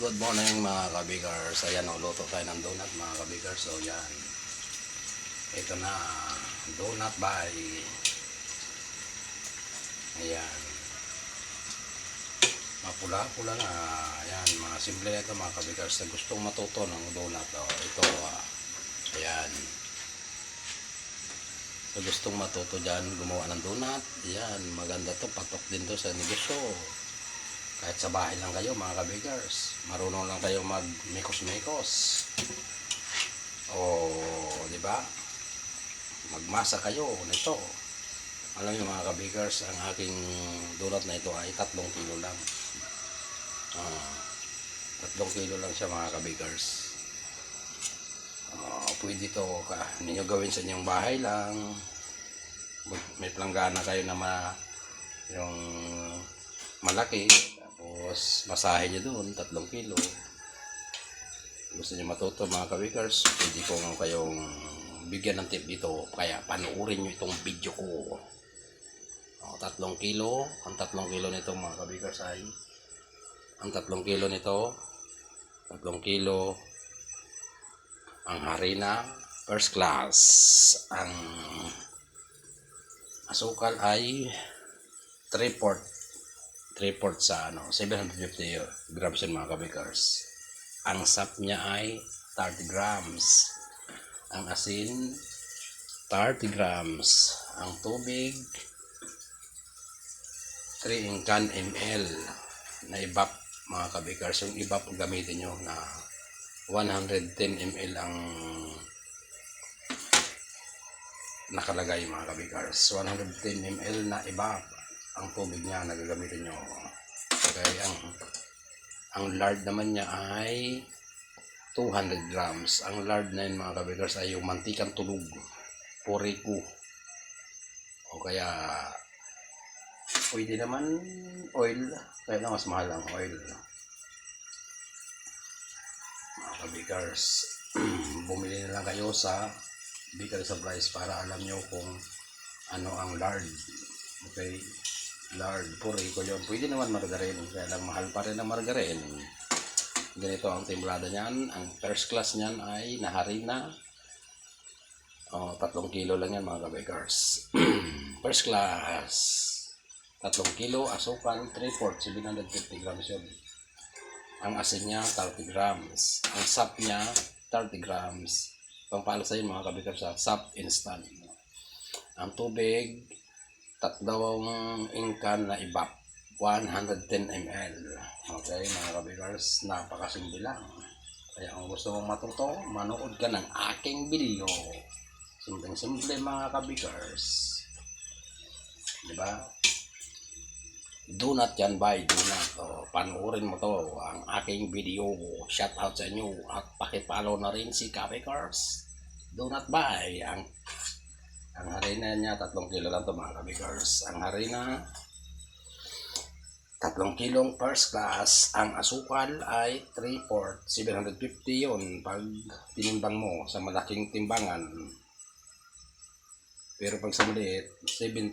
good morning mga kabigars. Ayan, o, luto tayo ng donut mga kabigars. So, yan. Ito na, donut by. Ayan. Mapula-pula na. Ayan, mga simple ito mga kabigars na gustong matuto ng donut. O, ito, ah, ayan. So, gustong matuto dyan, gumawa ng donut. Ayan, maganda to. Patok din to sa negosyo kahit sa bahay lang kayo mga kabigars marunong lang kayo mag mekos-mekos o di ba? Magmasa kayo nito. Alam niyo mga kabigars ang aking donut na ito ay tatlong kilo lang. Ah, tatlong kilo lang siya mga kabigars Ah, pwede to ninyo gawin sa inyong bahay lang. May planggana kayo na ma yung malaki tapos masahe nyo doon tatlong kilo. Gusto nyo matuto mga kawikers pwede ko nga kayong bigyan ng tip dito. Kaya panuorin nyo itong video ko. O, tatlong kilo. Ang tatlong kilo nito mga kawikers ay ang tatlong kilo nito tatlong kilo ang harina first class. Ang asukal ay 3 port 3 port sa ano 750 grams yun mga kabikers ang sap niya ay 30 grams. Ang asin 30 grams. Ang tubig 3 in can ml. Na ibap mga kabikers yung ibap gamitin nyo na 110 ml ang nakalagay mga kabikers 110 ml na ibap ang tubig niya na gagamitin nyo okay ang ang lard naman niya ay 200 grams. Ang lard na yun mga kabikers ay yung mantikang tulog. Poriku o kaya pwede naman oil. Kaya lang mas mahal ang oil. Mga kabikers bumili na lang kayo sa bakery supplies para alam nyo kung ano ang lard. Okay lard puri ko yun pwede naman margarine kaya lang mahal pa rin ang margarine ganito ang timblada niyan. Ang first class niyan ay naharina oh, tatlong kilo lang yan mga kabakers first class. Tatlong kilo asukal 3 port 750 grams yun. Ang asin niya 30 grams. Ang sap niya 30 grams. Pangpalo sa mga kabakers sa sap instant. Ang tubig tatlong ingkan na ibap 110 ml okay mga kabigars napakasimple lang. Kaya kung gusto mong matuto manood ka ng aking video. Simpleng simple mga kabigars di ba donut yan by donut o, panoorin mo to ang aking video. Shout out sa inyo at pakipalo na rin si kabigars donut by ang ang harina niya, tatlong kilo lang to mga kabigars. Ang harina, tatlong kilong first class. Ang asukal ay 3 port, 750 yun pag tinimbang mo sa malaking timbangan. Pero pag sa maliit, 70,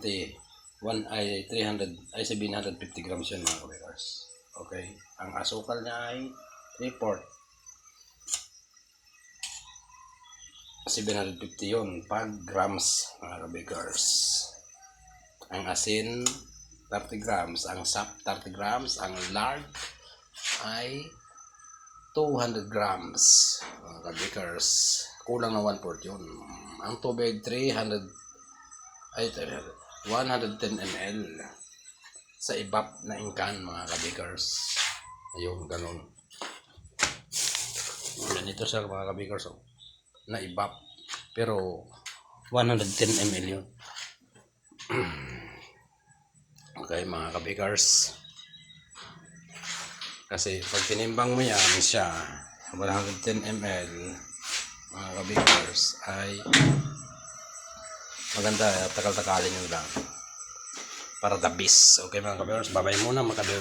1 ay 300, ay 750 grams yun mga kabigars. Okay. Ang asukal niya ay 3 750 yun pag grams mga kabigars ang asin 30 grams. Ang sap 30 grams. Ang lard ay 200 grams mga kabigars kulang na 1 port yun. Ang tubig 300 ay 300, 110 ml sa ibap na ingkan mga kabigars ayun ganun. Ganito sa mga kabigars oh na ibap. Pero 110 ml yun. okay mga kabikers. Kasi pag tinimbang mo yan siya 110 ml mga kabikers ay maganda takal-takalin nyo lang para the best. Okay mga kabikers, babay muna mga.